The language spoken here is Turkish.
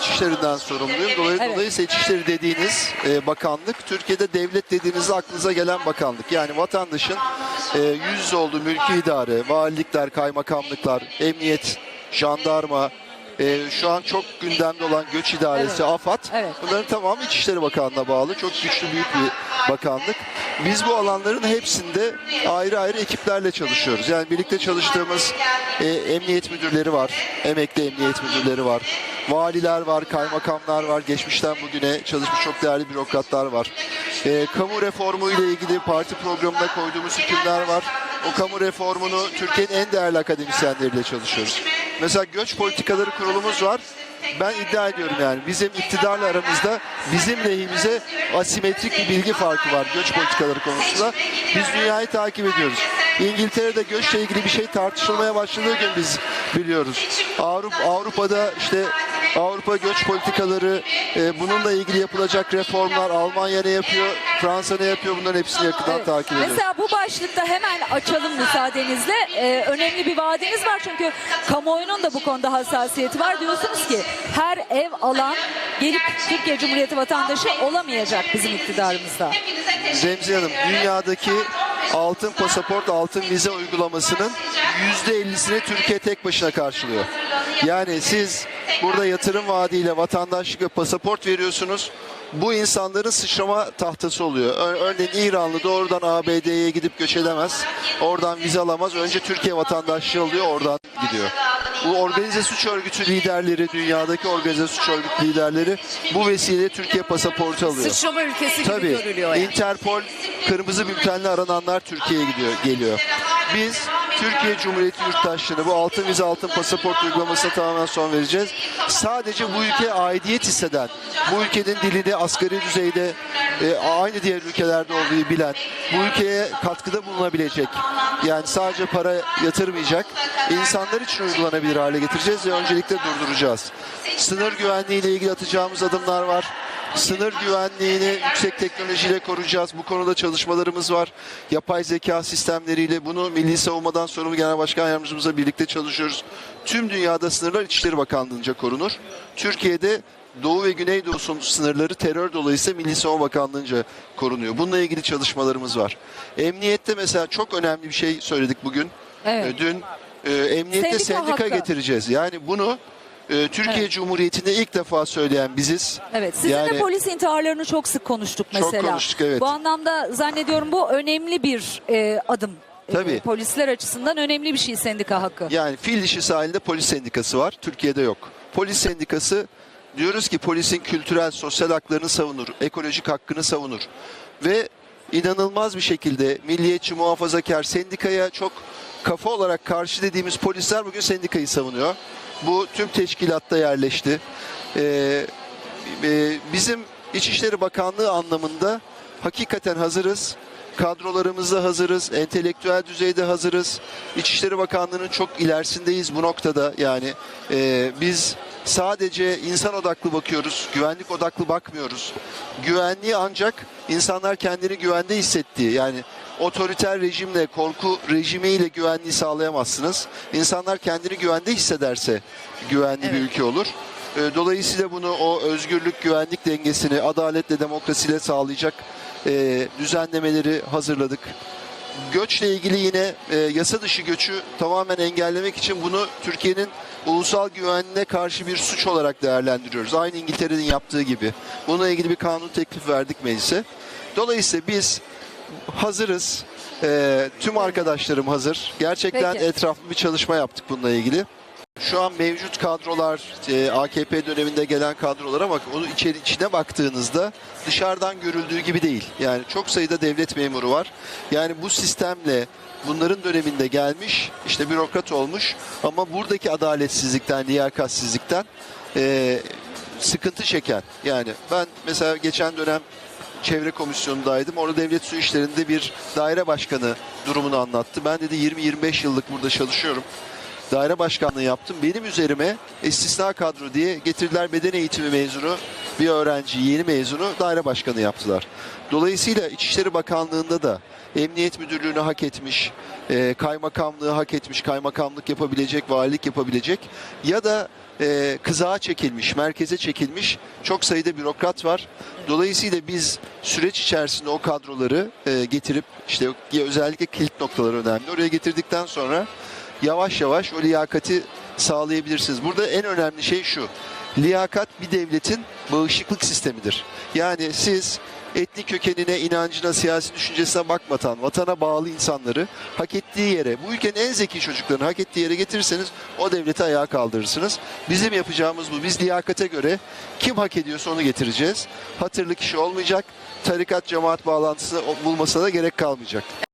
İçişleri'nden sorumluyum. Dolayısıyla, Evet. İçişleri dediğiniz e, bakanlık, Türkiye'de devlet dediğinizde aklınıza gelen bakanlık. Yani vatandaşın e, yüz olduğu mülki idare, valilikler, kaymakamlıklar, emniyet, jandarma, e, şu an çok gündemde olan göç idaresi, Evet. AFAD. Evet. Bunların tamamı İçişleri Bakanlığı'na bağlı. Çok güçlü büyük bir bakanlık. Biz bu alanların hepsinde ayrı ayrı ekiplerle çalışıyoruz. Yani birlikte çalıştığımız e, emniyet müdürleri var, emekli emniyet müdürleri var, valiler var, kaymakamlar var, geçmişten bugüne çalışmış çok değerli bürokratlar var. E, kamu reformu ile ilgili parti programına koyduğumuz hükümler var. O kamu reformunu Türkiye'nin en değerli akademisyenleriyle çalışıyoruz. Mesela göç politikaları kurulumuz var. Ben iddia ediyorum yani bizim iktidarla aramızda bizim lehimize asimetrik bir bilgi farkı var göç politikaları konusunda. Biz dünyayı takip ediyoruz. İngiltere'de göçle ilgili bir şey tartışılmaya başladığı gün biz biliyoruz. Avrupa Avrupa'da işte Avrupa göç politikaları, e, bununla ilgili yapılacak reformlar, Almanya ne yapıyor, Fransa ne yapıyor bunların hepsini yakından Evet. takip ediyoruz. Mesela bu başlıkta hemen açalım müsaadenizle. Ee, önemli bir vaadiniz var çünkü kamuoyunun da bu konuda hassasiyeti var. Diyorsunuz ki her ev alan gelip Türkiye Cumhuriyeti vatandaşı olamayacak bizim iktidarımızda. Remzi Hanım, dünyadaki altın pasaport, altın vize uygulamasının %50'sini Türkiye tek başına karşılıyor. Yani siz burada yatırım vaadiyle vatandaşlık ve pasaport veriyorsunuz. Bu insanların sıçrama tahtası oluyor. Örneğin İranlı doğrudan ABD'ye gidip göç edemez. Oradan vize alamaz. Önce Türkiye vatandaşlığı alıyor, oradan gidiyor. Bu organize suç örgütü liderleri, dünyadaki organize suç örgütü liderleri bu vesileyle Türkiye pasaportu alıyor. Sıçrama ülkesi gibi Tabii. görülüyor yani. Interpol kırmızı bültenle arananlar Türkiye'ye gidiyor geliyor. Biz Türkiye Cumhuriyeti yurttaşlığını bu altın vize altın pasaport uygulamasına tamamen son vereceğiz. Sadece bu ülkeye aidiyet hisseden, bu ülkenin dilini asgari düzeyde e, aynı diğer ülkelerde olduğu bilen, bu ülkeye katkıda bulunabilecek, yani sadece para yatırmayacak, insanlar için uygulanabilir hale getireceğiz ve öncelikle durduracağız. Sınır güvenliği ile ilgili atacağımız adımlar var. Sınır güvenliğini yüksek teknolojiyle koruyacağız. Bu konuda çalışmalarımız var. Yapay zeka sistemleriyle bunu Milli Savunmadan sorumlu Genel Başkan Yardımcımızla birlikte çalışıyoruz. Tüm dünyada sınırlar İçişleri Bakanlığı'nca korunur. Türkiye'de Doğu ve Güneydoğu sınırları terör dolayısıyla Milli Savunma Bakanlığı'nca korunuyor. Bununla ilgili çalışmalarımız var. Emniyette mesela çok önemli bir şey söyledik bugün. Evet. Dün e, emniyette Sendika sendika, hakkı. getireceğiz. Yani bunu e, Türkiye Evet. Cumhuriyeti'nde ilk defa söyleyen biziz. Evet, sizin de Yani- polis intiharlarını çok sık konuştuk Çok mesela. konuştuk, evet. Bu anlamda zannediyorum bu önemli bir e, adım. E, Tabii. polisler açısından önemli bir şey sendika hakkı. Yani fil dişi sahilde polis sendikası var. Türkiye'de yok. Polis sendikası diyoruz ki polisin kültürel, sosyal haklarını savunur, ekolojik hakkını savunur. Ve inanılmaz bir şekilde milliyetçi, muhafazakar sendikaya çok kafa olarak karşı dediğimiz polisler bugün sendikayı savunuyor. Bu tüm teşkilatta yerleşti. Ee, e, bizim İçişleri Bakanlığı anlamında hakikaten hazırız. Kadrolarımızda hazırız, entelektüel düzeyde hazırız. İçişleri Bakanlığı'nın çok ilerisindeyiz bu noktada. Yani e, biz sadece insan odaklı bakıyoruz, güvenlik odaklı bakmıyoruz. Güvenliği ancak insanlar kendini güvende hissettiği yani otoriter rejimle, korku rejimiyle güvenliği sağlayamazsınız. İnsanlar kendini güvende hissederse güvenli bir ülke olur. E, Dolayısıyla bunu o özgürlük güvenlik dengesini adaletle demokrasiyle sağlayacak e, düzenlemeleri hazırladık. Göçle ilgili yine e, yasa dışı göçü tamamen engellemek için bunu Türkiye'nin ulusal güvenliğine karşı bir suç olarak değerlendiriyoruz. Aynı İngiltere'nin yaptığı gibi. Bununla ilgili bir kanun teklif verdik meclise. Dolayısıyla biz hazırız. E, tüm arkadaşlarım hazır. Gerçekten Peki. etraflı bir çalışma yaptık bununla ilgili. Şu an mevcut kadrolar e, AKP döneminde gelen kadrolara bak onu içeri içine baktığınızda dışarıdan görüldüğü gibi değil. Yani çok sayıda devlet memuru var. Yani bu sistemle bunların döneminde gelmiş işte bürokrat olmuş ama buradaki adaletsizlikten, liyakatsizlikten e, sıkıntı çeken. Yani ben mesela geçen dönem çevre komisyonundaydım. Orada devlet su işlerinde bir daire başkanı durumunu anlattı. Ben dedi 20-25 yıllık burada çalışıyorum daire başkanlığı yaptım. Benim üzerime istisna kadro diye getirdiler beden eğitimi mezunu bir öğrenci yeni mezunu daire başkanı yaptılar. Dolayısıyla İçişleri Bakanlığı'nda da Emniyet Müdürlüğü'nü hak etmiş, e, kaymakamlığı hak etmiş, kaymakamlık yapabilecek, valilik yapabilecek ya da e, kızağa çekilmiş, merkeze çekilmiş çok sayıda bürokrat var. Dolayısıyla biz süreç içerisinde o kadroları e, getirip işte özellikle kilit noktalar önemli. Oraya getirdikten sonra yavaş yavaş o liyakati sağlayabilirsiniz. Burada en önemli şey şu. Liyakat bir devletin bağışıklık sistemidir. Yani siz etnik kökenine, inancına, siyasi düşüncesine bakmadan vatana bağlı insanları hak ettiği yere, bu ülkenin en zeki çocuklarını hak ettiği yere getirirseniz o devleti ayağa kaldırırsınız. Bizim yapacağımız bu. Biz liyakate göre kim hak ediyorsa onu getireceğiz. Hatırlı kişi olmayacak. Tarikat cemaat bağlantısı bulmasına da gerek kalmayacak.